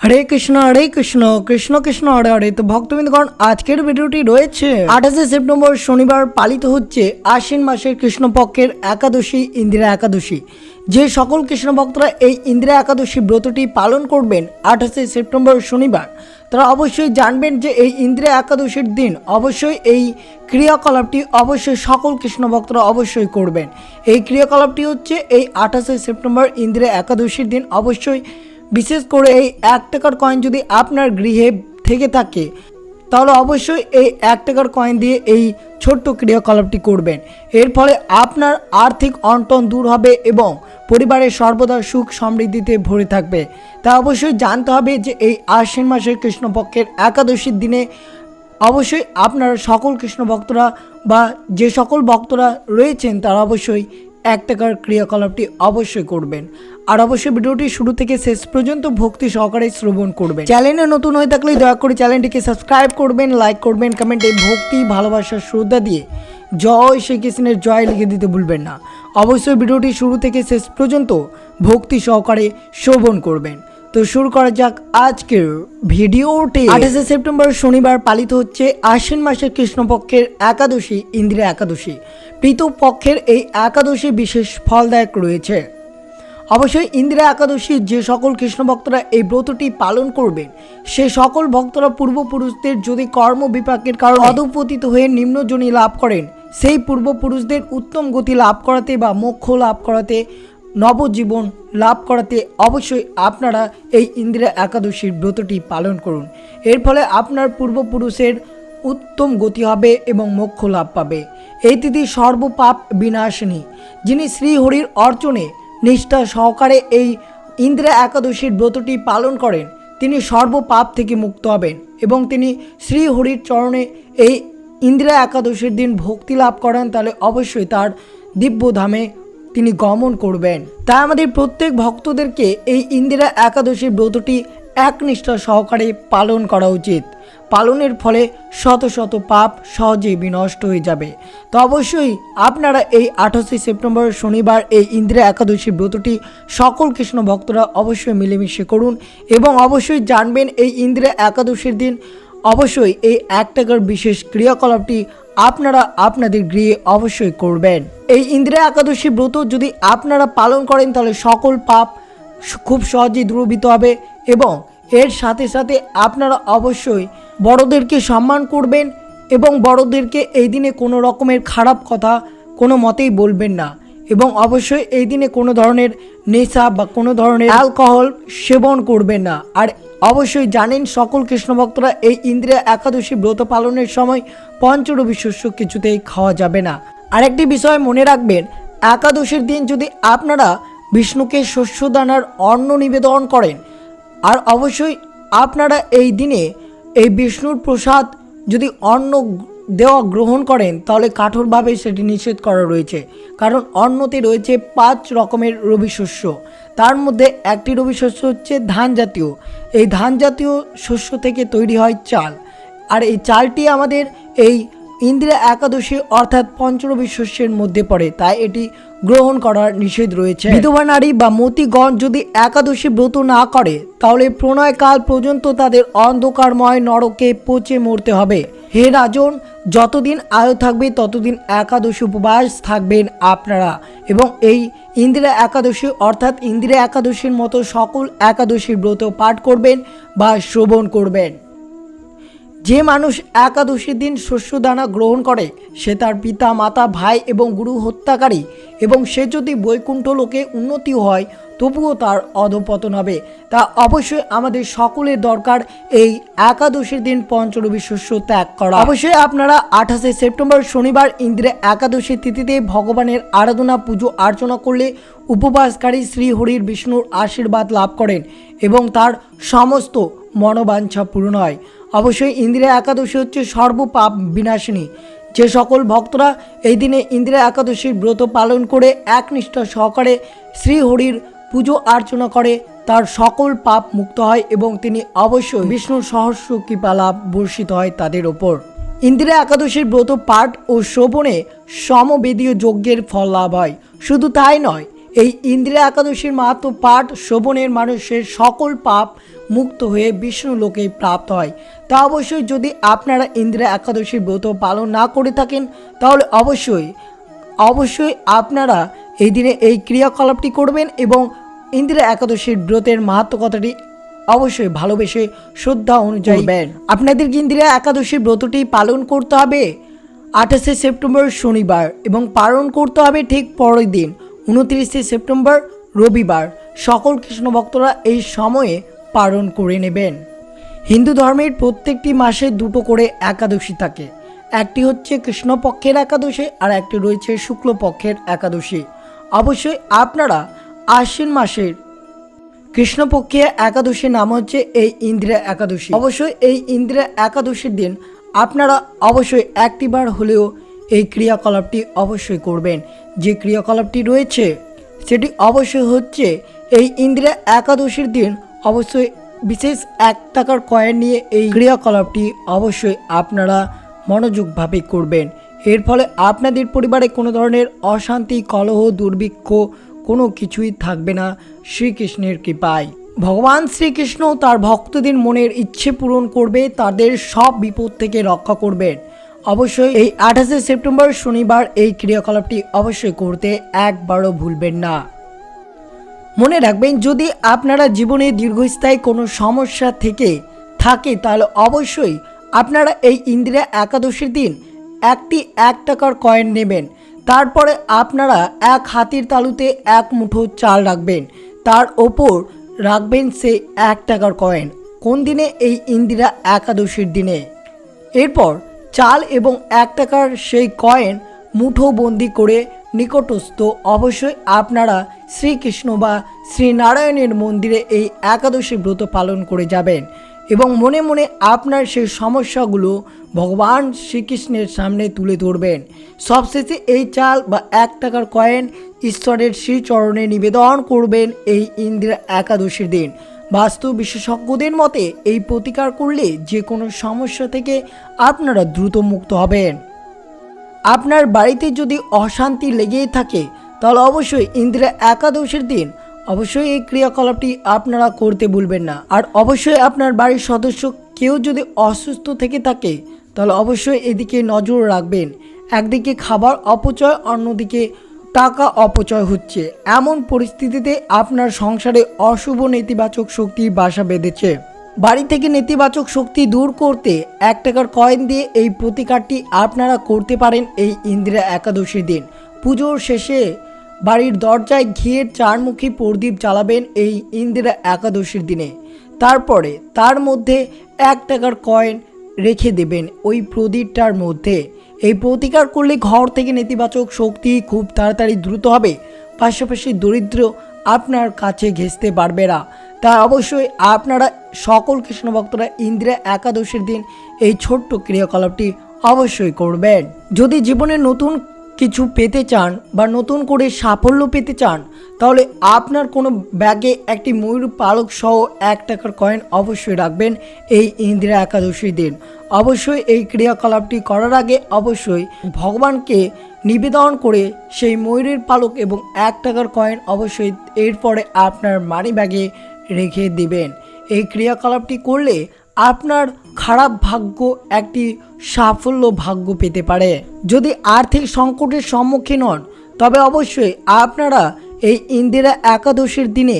হরে কৃষ্ণ হরে কৃষ্ণ কৃষ্ণ কৃষ্ণ, হরে হরে। তো ভক্তবৃন্দগণ আজকের ভিডিওটি রয়েছে। আঠাশে সেপ্টেম্বর শনিবার পালিত হচ্ছে আশ্বিন মাসের কৃষ্ণপক্ষের একাদশী, ইন্দিরা একাদশী। যে সকল কৃষ্ণ ভক্তরা এই ইন্দিরা একাদশী ব্রতটি পালন করবেন আঠাশে সেপ্টেম্বর শনিবার, তারা অবশ্যই জানবেন যে এই ইন্দিরা একাদশীর দিন অবশ্যই এই ক্রিয়াকলাপটি অবশ্যই সকল কৃষ্ণ ভক্তরা অবশ্যই করবেন। এই ক্রিয়াকলাপটি হচ্ছে এই আঠাশে সেপ্টেম্বর ইন্দিরা একাদশীর দিন, অবশ্যই বিশেষ করে এই এক টাকার কয়েন যদি আপনার গৃহে থেকে থাকে, তাহলে অবশ্যই এই এক টাকার কয়েন দিয়ে এই ছোট্ট ক্রিয়াকলাপটি করবেন। এর ফলে আপনার আর্থিক অন্টন দূর হবে এবং পরিবারের সর্বদা সুখ সমৃদ্ধিতে ভরে থাকবে। তা অবশ্যই জানতে হবে যে এই আশ্বিন মাসের কৃষ্ণপক্ষের একাদশীর দিনে অবশ্যই আপনারা সকল কৃষ্ণ ভক্তরা বা যে সকল ভক্তরা রয়েছেন, তারা অবশ্যই এক টাকার ক্রিয়াকলাপটি অবশ্যই করবেন। আর অবশ্যই ভিডিওটি শুরু থেকে শেষ পর্যন্ত ভক্তি সহকারে শ্রবণ করবেন। চ্যানেলে নতুন হয়ে থাকলে দয়া করে চ্যানেলটিকে সাবস্ক্রাইব করবেন, লাইক করবেন, কমেন্টে ভক্তি, ভালোবাসা, শ্রদ্ধা দিয়ে জয় শ্রীকৃষ্ণের জয় লিখে দিতে ভুলবেন না। অবশ্যই ভিডিওটি শুরু থেকে শেষ পর্যন্ত ভক্তি সহকারে শ্রবণ করবেন। তো শুরু করা যাক আজকের ভিডিওটি। আঠাশে সেপ্টেম্বর শনিবার পালিত হচ্ছে আশ্বিন মাসের কৃষ্ণপক্ষের একাদশী, ইন্দিরা একাদশী। প্রীত পক্ষের এই একাদশী বিশেষ ফলদায়ক রয়েছে। অবশ্যই ইন্দিরা একাদশী যে সকল কৃষ্ণ ভক্তরা এই ব্রতটি পালন করবেন, সে সকল ভক্তরা পূর্বপুরুষদের যদি কর্ম বিপাকের কারণে অধপতিত হয়ে নিম্নজনী লাভ করেন, সেই পূর্বপুরুষদের উত্তম গতি লাভ করাতে বা মোক্ষ লাভ করাতে, নবজীবন লাভ করাতে অবশ্যই আপনারা এই ইন্দিরা একাদশীর ব্রতটি পালন করুন। এর ফলে আপনার পূর্বপুরুষের উত্তম গতি হবে এবং মোক্ষ লাভ পাবে। এই তিথি সর্বপাপ বিনাশিনী, যিনি শ্রীহরির অর্চনে নিষ্ঠা সহকারে এই ইন্দিরা একাদশীর ব্রতটি পালন করেন। তিনি সর্বপাপ থেকে মুক্ত হবেন এবং তিনি শ্রীহরির চরণে এই ইন্দিরা একাদশীর দিন ভক্তি লাভ করেন, তাহলে অবশ্যই তার দিব্যধামে তিনি গমন করবেন। তাই আমাদের প্রত্যেক ভক্তদেরকে এই ইন্দিরা একাদশীর ব্রতটি একনিষ্ঠা সহকারে পালন করা উচিত। পালনের ফলে শত শত পাপ সহজেই বিনষ্ট হয়ে যাবে। তো অবশ্যই আপনারা এই আঠাশে সেপ্টেম্বর শনিবার এই ইন্দিরা একাদশী ব্রতটি সকল কৃষ্ণ ভক্তরা অবশ্যই মিলেমিশে করুন এবং অবশ্যই জানবেন এই ইন্দিরা একাদশীর দিন। অবশ্যই এই এক টাকার বিশেষ ক্রিয়াকলাপটি আপনারা আপনাদের গৃহে অবশ্যই করবেন। এই ইন্দিরা একাদশী ব্রত যদি আপনারা পালন করেন তাহলে সকল পাপ খুব সহজেই দূরীভূত হবে এবং এর সাথে সাথে আপনারা অবশ্যই বড়দেরকে সম্মান করবেন এবং বড়দেরকে এই দিনে কোনো রকমের খারাপ কথা কোনো মতেই বলবেন না। এবং অবশ্যই এই দিনে কোনো ধরনের নেশা বা কোনো ধরনের অ্যালকোহল সেবন করবেন না। আর অবশ্যই জানেন সকল কৃষ্ণ ভক্তরা এই ইন্দ্রিয়া একাদশী ব্রত পালনের সময় পঞ্চরবি শস্য কিছুতেই খাওয়া যাবে না। আরেকটি বিষয় মনে রাখবেন, একাদশীর দিন যদি আপনারা বিষ্ণুকে শস্যদানার অন্ন নিবেদন করেন আর অবশ্যই আপনারা এই দিনে এই বিষ্ণুর প্রসাদ যদি অন্ন দেওয়া গ্রহণ করেন, তাহলে কঠোরভাবে সেটি নিষেধ করা রয়েছে। কারণ অন্নতে রয়েছে পাঁচ রকমের রবি শস্য। তার মধ্যে একটি রবি শস্য হচ্ছে ধান জাতীয়। এই ধান জাতীয় শস্য থেকে তৈরি হয় চাল। আর এই চালটি আমাদের এই ইন্দিরা একাদশী অর্থাৎ পঞ্চরবি মধ্যে পড়ে, তাই এটি গ্রহণ করার নিষেধ রয়েছে। বিধবা নারী বা মতিগণ যদি একাদশী ব্রত না করে, তাহলে প্রণয়কাল পর্যন্ত তাদের অন্ধকারময় নরকে পচে মরতে হবে। হে রাজন, যতদিন আয়ু থাকবে, ততদিন একাদশী উপবাস থাকবেন আপনারা। এবং এই ইন্দিরা একাদশী অর্থাৎ ইন্দিরা একাদশীর মতো সকল একাদশীর ব্রত পাঠ করবেন বা শ্রবণ করবেন। যে মানুষ একাদশীর দিন শস্যদানা গ্রহণ করে, সে তার পিতা, মাতা, ভাই এবং গুরু হত্যাকারী এবং সে যদি বৈকুণ্ঠ লোকে উন্নতি হয়, তবুও তার অধপতন হবে। তা অবশ্যই আমাদের সকলের দরকার এই একাদশীর দিন পঞ্চরবি শস্য ত্যাগ করা। অবশ্যই আপনারা আঠাশে সেপ্টেম্বর শনিবার ইন্দিরা একাদশী তিথিতে ভগবানের আরাধনা, পুজো, অর্চনা করলে উপবাসকারী শ্রীহরির বিষ্ণুর আশীর্বাদ লাভ করেন এবং তার সমস্ত মনোবাঞ্ছা পূরণ হয়। অবশ্যই ইন্দিরা একাদশী হচ্ছে সর্বপাপ বিনাশিনী। যে সকল ভক্তরা এই দিনে ইন্দিরা একাদশীর ব্রত পালন করে একনিষ্ঠা সহকারে শ্রীহরির পুজো অর্চনা করে, তার সকল পাপ মুক্ত হয় এবং তিনি অবশ্যই বিষ্ণুর সহস্র কৃপা লাভ বর্ষিত হয় তাদের ওপর। ইন্দিরা একাদশীর ব্রত পাঠ ও শ্রবণে সমবেদীয় যজ্ঞের ফল লাভ হয়। শুধু তাই নয়, এই ইন্দিরা একাদশীর মাহাত্ম পাঠ, শ্রবণের মানুষের সকল পাপ মুক্ত হয়ে বিষ্ণু লোকে প্রাপ্ত হয়। তা অবশ্যই যদি আপনারা ইন্দিরা একাদশীর ব্রত পালন না করে থাকেন তাহলে অবশ্যই অবশ্যই আপনারা এই দিনে এই ক্রিয়াকলাপটি করবেন এবং ইন্দিরা একাদশীর ব্রতের মাহাত্ম কথাটি অবশ্যই ভালোবেসে শ্রদ্ধা অনুযায়ী আপনাদেরকে ইন্দিরা একাদশীর ব্রতটি পালন করতে হবে? আঠাশে সেপ্টেম্বর শনিবার এবং পালন করতে হবে ঠিক পরের দিন উনত্রিশে সেপ্টেম্বর রবিবার। সকল কৃষ্ণ ভক্তরা এই সময়ে পালন করে নেবেন। হিন্দু ধর্মের প্রত্যেকটি মাসে দুটো করে একাদশী থাকে। একটি হচ্ছে কৃষ্ণপক্ষের একাদশী আর একটি রয়েছে শুক্লপক্ষের একাদশী। অবশ্যই আপনারা আশ্বিন মাসের কৃষ্ণপক্ষে একাদশীর নাম হচ্ছে এই ইন্দিরা একাদশী। অবশ্যই এই ইন্দিরা একাদশীর দিন আপনারা অবশ্যই একটিবার হলেও এই ক্রিয়াকলাপটি অবশ্যই করবেন। যে ক্রিয়াকলাপটি রয়েছে, সেটি অবশ্যই হচ্ছে এই ইন্দিরা একাদশীর দিন অবশ্যই বিশেষ এক টাকার কয়েন নিয়ে এই ক্রিয়াকলাপটি অবশ্যই আপনারা মনোযোগভাবে করবেন। এর ফলে আপনাদের পরিবারে কোনো ধরনের অশান্তি, কলহ, দুর্ভিক্ষ কোনো কিছুই থাকবে না শ্রীকৃষ্ণের কৃপায়। ভগবান শ্রীকৃষ্ণ তার ভক্তদের মনের ইচ্ছে পূরণ করবে, তাদের সব বিপদ থেকে রক্ষা করবেন। অবশ্যই এই আঠাশে সেপ্টেম্বর শনিবার এই ক্রিয়াকলাপটি অবশ্যই করতে একবারও ভুলবেন না। মনে রাখবেন, যদি আপনারা জীবনে দীর্ঘস্থায়ী কোনো সমস্যা থেকে থাকে, তাহলে অবশ্যই আপনারা এই ইন্দিরা একাদশীর দিন একটি এক টাকার কয়েন নেবেন। তারপরে আপনারা এক হাতির তালুতে এক মুঠো চাল রাখবেন। তার ওপর রাখবেন সেই এক টাকার কয়েন কোন দিনে? এই ইন্দিরা একাদশীর দিনে। এরপর চাল এবং এক টাকার সেই কয়েন মুঠো বন্দি করে নিকটস্থ, অবশ্যই আপনারা শ্রীকৃষ্ণ বা শ্রীনারায়ণের মন্দিরে এই একাদশী ব্রত পালন করে যাবেন এবং মনে মনে আপনার সেই সমস্যাগুলো ভগবান শ্রীকৃষ্ণের সামনে তুলে ধরবেন। সবশেষে এই চাল বা এক টাকার কয়েন ঈশ্বরের শ্রীচরণে নিবেদন করবেন এই ইন্দিরা একাদশীর দিন। বাস্তু বিশেষজ্ঞদের মতে এই প্রতিকার করলে যে কোনো সমস্যা থেকে আপনারা দ্রুত মুক্ত হবেন। আপনার বাড়িতে যদি অশান্তি লেগেই থাকে, তাহলে অবশ্যই ইন্দিরা একাদশীর দিন অবশ্যই এই ক্রিয়াকলাপটি আপনারা করতে ভুলবেন না। আর অবশ্যই আপনার বাড়ির সদস্য কেউ যদি অসুস্থ থেকে থাকে, তাহলে অবশ্যই এদিকে নজর রাখবেন। একদিকে খাবার অপচয়, অন্যদিকে টাকা অপচয় হচ্ছে। এমন পরিস্থিতিতে আপনার সংসারে অশুভ নেতিবাচক শক্তি বাসা বেঁধেছে। বাড়ি থেকে নেতিবাচক শক্তি দূর করতে এক টাকার কয়েন দিয়ে এই প্রতিকারটি আপনারা করতে পারেন এই ইন্দিরা একাদশীর দিন। পুজোর শেষে বাড়ির দরজায় ঘিয়ের চারমুখী প্রদীপ জ্বালাবেন এই ইন্দিরা একাদশীর দিনে। তারপরে তার মধ্যে এক টাকার কয়েন রেখে দেবেন ওই প্রদীপটার মধ্যে। এই প্রতিকার করলে ঘর থেকে নেতিবাচক শক্তি খুব তাড়াতাড়ি দ্রুত হবে। পাশাপাশি দরিদ্র আপনার কাছে ঘেঁচতে পারবে না। তাই অবশ্যই আপনারা সকল কৃষ্ণ ভক্তরা ইন্দিরা একাদশীর দিন এই ছোট্ট ক্রিয়াকলাপটি অবশ্যই করবেন। যদি জীবনে নতুন কিছু পেতে চান বা নতুন করে সাফল্য পেতে চান, তাহলে আপনার কোনো ব্যাগে একটি ময়ূর পালক সহ এক টাকার কয়েন অবশ্যই রাখবেন এই ইন্দিরা একাদশীর দিন। অবশ্যই এই ক্রিয়াকলাপটি করার আগে অবশ্যই ভগবানকে নিবেদন করে সেই ময়ূরের পালক এবং এক টাকার কয়েন অবশ্যই এরপরে আপনার মানি ব্যাগে রেখে দিবেন। এই ক্রিয়াকলাপটি করলে আপনার খারাপ ভাগ্য একটি সাফল্য ভাগ্য পেতে পারে। যদি আর্থিক সংকটের সম্মুখীন হন, তবে অবশ্যই আপনারা এই ইন্দিরা একাদশীর দিনে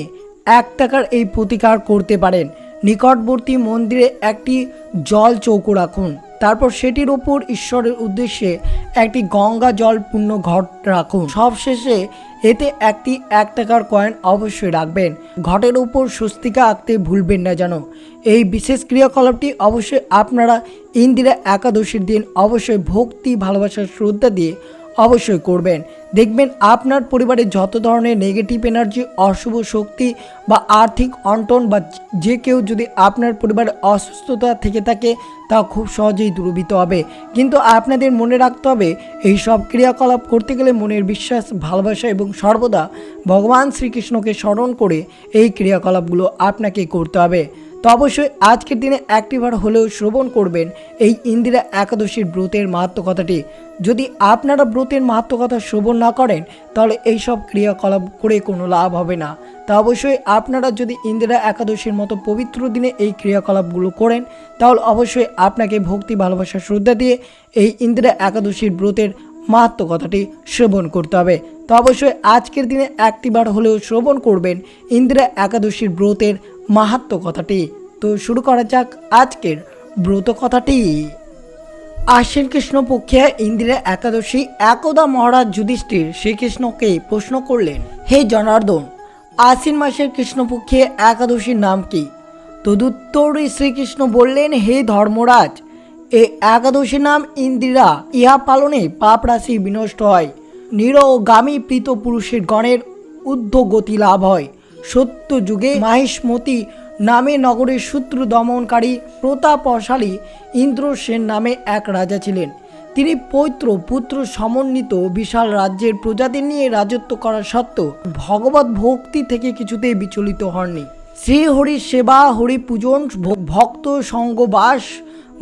এক টাকার এই প্রতিকার করতে পারেন। নিকটবর্তী মন্দিরে একটি জল চৌকো রাখুন। তারপর সেটির ওপর ঈশ্বরের উদ্দেশ্যে একটি গঙ্গা জল পূর্ণ ঘট রাখুন। সবশেষে এতে একটি এক টাকার কয়েন অবশ্যই রাখবেন। ঘটের উপর স্বস্তিকা আঁকতে ভুলবেন না যেন। এই বিশেষ ক্রিয়াকলাপটি অবশ্যই আপনারা ইন্দিরা একাদশীর দিন অবশ্যই ভক্তি, ভালোবাসার শ্রদ্ধা দিয়ে অবশ্যই করবেন। দেখবেন আপনার পরিবারে যত ধরনের নেগেটিভ এনার্জি অশুভ শক্তি বা আর্থিক অন্টন বা যে কেউ যদি আপনার পরিবারে অসুস্থতা থেকে থাকে, তা খুব সহজেই দূরীভূত হবে। কিন্তু আপনাদের মনে রাখতে হবে এই সব ক্রিয়াকলাপ করতে গেলে মনের বিশ্বাস, ভালোবাসা এবং সর্বদা ভগবান শ্রীকৃষ্ণকে স্মরণ করে এই ক্রিয়াকলাপগুলো আপনাকে করতে হবে। তো অবশ্যই আজকের দিনে একটিবার হলেও শ্রবণ করবেন এই ইন্দিরা একাদশীর ব্রতের মাহাত্ম কথাটি যদি আপনারা ব্রতের মাহাত্ম কথা শ্রবণ না করেন, তাহলে এইসব ক্রিয়াকলাপ করে কোনো লাভ হবে না। তা অবশ্যই আপনারা যদি ইন্দিরা একাদশীর মতো পবিত্র দিনে এই ক্রিয়াকলাপগুলো করেন, তাহলে অবশ্যই আপনাকে ভক্তি, ভালোবাসা, শ্রদ্ধা দিয়ে এই ইন্দিরা একাদশীর ব্রতের মাহাত্ম কথাটি শ্রবণ করতে হবে। তো অবশ্যই আজকের দিনে একটিবার হলেও শ্রবণ করবেন ইন্দিরা একাদশীর ব্রতের মাহাত্ম কথাটি। তো শুরু করা যাক আজকের ব্রত কথাটি। আশ্বিন কৃষ্ণ পক্ষে ইন্দিরা একাদশী একদা মহারাজ যুধিষ্ঠির শ্রীকৃষ্ণকে প্রশ্ন করলেন, হে জনার্দন, আশ্বিন মাসের কৃষ্ণপক্ষে একাদশীর নাম কি? তদুত্তরে শ্রীকৃষ্ণ বললেন, হে ধর্মরাজ, এ একাদশীর নাম ইন্দিরা ইহা পালনে পাপ রাশি বিনষ্ট হয়। নিরগামী প্রীত পুরুষের গণের ঊর্ধ্বগতি লাভ হয়। সত্য যুগে মাহেশমতি নামে নগরের শত্রু দমনকারী প্রতাপশালী ইন্দ্রসেন নামে এক রাজা ছিলেন। তিনি পৈত্র পুত্র সমন্বিত বিশাল রাজ্যের প্রজাদের নিয়ে রাজত্ব করা সত্ত্বেও ভগবত ভক্তি থেকে কিছুতেই বিচলিত হননি। শ্রী হরি সেবা, হরি পূজন ভক্ত সঙ্গবাস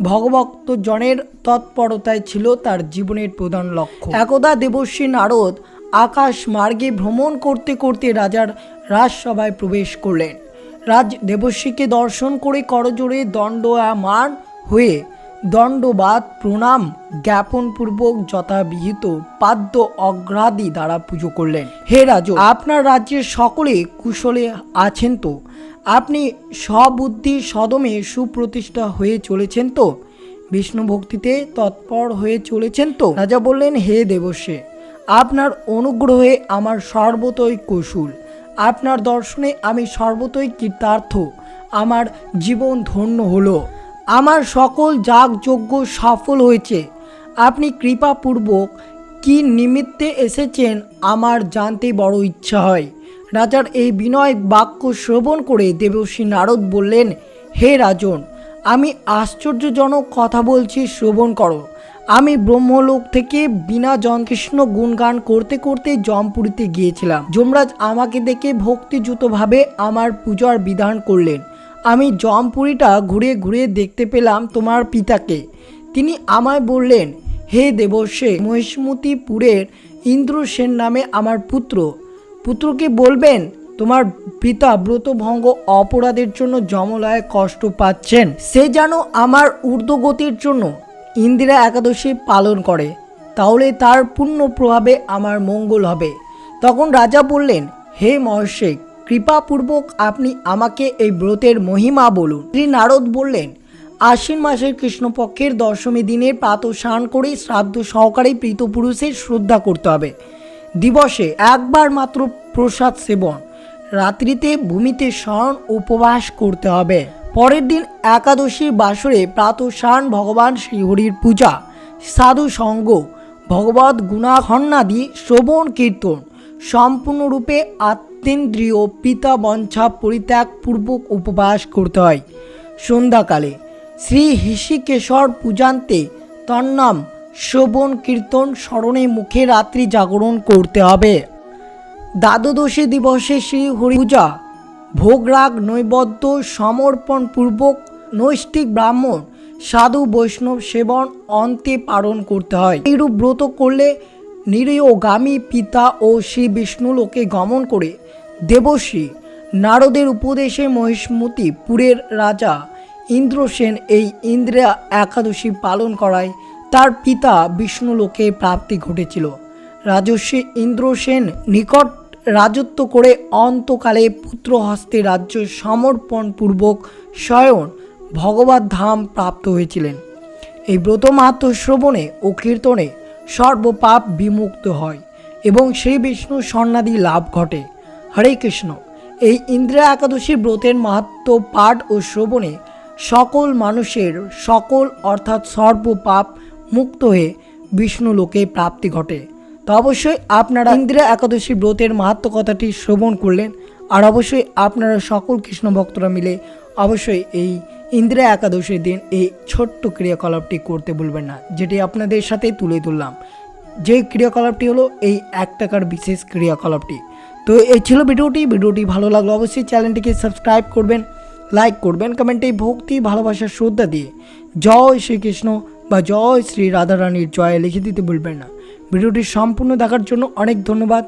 ভগভক্ত জনের তৎপরতায় ছিল তার জীবনের প্রধান লক্ষ্য। একদা দেবশ্রী নারদ আকাশ মার্গে ভ্রমণ করতে করতে রাজার রাজসভায় প্রবেশ করলেন। রাজ দেবশ্রীকে দর্শন করে করজোড়ে দণ্ডায়মান হয়ে দণ্ডবাদ, প্রণাম, জ্ঞাপনপূর্বক যথাবিহিত পাদ্য অগ্রাদি দ্বারা পুজো করলেন। হে রাজ, আপনার রাজ্যের সকলে কুশলে আছেন তো? আপনি সবুদ্ধি সদমে সুপ্রতিষ্ঠা হয়ে চলেছেন তো? বিষ্ণু ভক্তিতে তৎপর হয়ে চলেছেন তো? রাজা বললেন, হে দেবশ্রী, আপনার অনুগ্রহে আমার সর্বতই কৌশল। আপনার দর্শনে আমি সর্বতই কৃতার্থ। আমার জীবন ধন্য হলো। আমার সকল যাগযজ্ঞ সফল হয়েছে। আপনি কৃপাপূর্বক কি নিমিত্তে এসেছেন আমার জানতে বড় ইচ্ছা হয়। রাজার এই বিনয় বাক্য শ্রবণ করে দেবশ্রী নারদ বললেন, হে রাজন, আমি আশ্চর্যজনক কথা বলছি, শ্রবণ করো। আমি ব্রহ্মলোক থেকে বিনা জনকৃষ্ণ গুণগান করতে করতে জমপুরীতে গিয়েছিলাম। যমরাজ আমাকে দেখে ভক্তিযুতভাবে আমার পূজার বিধান করলেন। আমি জমপুরীটা ঘুরে ঘুরে দেখতে পেলাম তোমার পিতাকে। তিনি আমায় বললেন, হে দেবর্ষে, মহিষ্মতিপুরের ইন্দ্রসেন নামে আমার পুত্র। পুত্রকে বলবেন, তোমার পিতা ব্রতভঙ্গ অপরাধের জন্য যমলয়ে কষ্ট পাচ্ছেন। সে যেন আমার ঊর্ধ্বগতির জন্য ইন্দিরা একাদশী পালন করে, তাহলে তার পূর্ণ প্রভাবে আমার মঙ্গল হবে। তখন রাজা বললেন, হে মহর্ষে, কৃপাপূর্বক আপনি আমাকে এই ব্রতের মহিমা বলুন। শ্রী নারদ বললেন, আশ্বিন মাসের কৃষ্ণপক্ষের দশমী দিনে প্রাত স্নান করে শ্রাদ্ধ সহকারে প্রীতপুরুষের শ্রদ্ধা করতে হবে। দিবসে একবার মাত্র প্রসাদ সেবন, রাত্রিতে ভূমিতে স্মরণ উপবাস করতে হবে। পরের দিন একাদশীর বাসরে প্রাতঃস্নান ভগবান শ্রীহরির পূজা, সাধু সঙ্গ, ভগবত গুণাখন্নাদি শ্রবণ, কীর্তন সম্পূর্ণরূপে আত্মেন্দ্রিয় পিতা বঞ্ছা পরিত্যাগ পূর্বক উপবাস করতে হয়। সন্ধ্যাকালে শ্রী হৃষিকেশর পূজান্তে তন্নাম, শ্রবণ, কীর্তন স্মরণে মুখে রাত্রি জাগরণ করতে হবে। দ্বাদশী দিবসে শ্রী হরি পূজা ভোগরাগ, নৈবদ্য সমর্পণ পূর্বক নৈষ্ঠিক ব্রাহ্মণ, সাধু, বৈষ্ণব সেবন অন্তে পালন করতে হয়। এইরূপ ব্রত করলে নিরীয়গামী পিতা ও শ্রী বিষ্ণু লোকে গমন করে দেবশ্রী, নারদের উপদেশে মহিষ্মতি পুরের রাজা ইন্দ্রসেন এই ইন্দ্রা একাদশী পালন করায় তার পিতা বিষ্ণুলোকে প্রাপ্তি ঘটেছিল। রাজস্বী ইন্দ্রসেন নিকট রাজত্ব করে অন্তকালে পুত্র হস্তে রাজ্য সমর্পণ পূর্বক স্বয়ং ভগবত ধাম প্রাপ্ত হয়েছিলেন। এই ব্রত মাহাত্ম শ্রবণে ও কীর্তনে সর্বপাপ বিমুক্ত হয় এবং শ্রী বিষ্ণু স্বর্ণাদি লাভ ঘটে। হরে কৃষ্ণ। এই ইন্দ্রা একাদশী ব্রতের মাহাত্ম পাঠ ও শ্রবণে সকল মানুষের সকল অর্থাৎ সর্বপাপ মুক্ত হয়ে বিষ্ণু লোকে প্রাপ্তি ঘটে। তো অবশ্যই আপনারা ইন্দিরা একাদশী ব্রতের মাহাত্ম কথাটি শ্রবণ করলেন, আর অবশ্যই আপনারা সকল কৃষ্ণ ভক্তরা মিলে অবশ্যই এই ইন্দিরা একাদশীর দিন এই ছোট্ট ক্রিয়াকলাপটি করতে ভুলবেন না, যেটি আপনাদের সাথে তুলে ধরলাম। যে ক্রিয়াকলাপটি হলো এই এক টাকার বিশেষ ক্রিয়াকলাপটি। তো এই ছিল ভিডিওটি ভিডিওটি ভালো লাগল অবশ্যই চ্যানেলটিকে সাবস্ক্রাইব করবেন, লাইক করবেন, কমেন্টে ভক্তি, ভালোবাসা, শ্রদ্ধা দিয়ে জয় শ্রীকৃষ্ণ বা জয় শ্রী রাধারানীর জয় লিখে দিতে ভুলবেন না। ভিডিওটি সম্পূর্ণ দেখার জন্য অনেক ধন্যবাদ।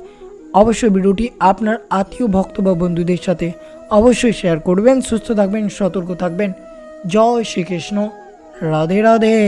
অবশ্যই ভিডিওটি আপনার আত্মীয়, ভক্ত বা বন্ধুদের সাথে অবশ্যই শেয়ার করবেন। সুস্থ থাকবেন, সতর্ক থাকবেন। জয় শ্রীকৃষ্ণ। রাধে রাধে।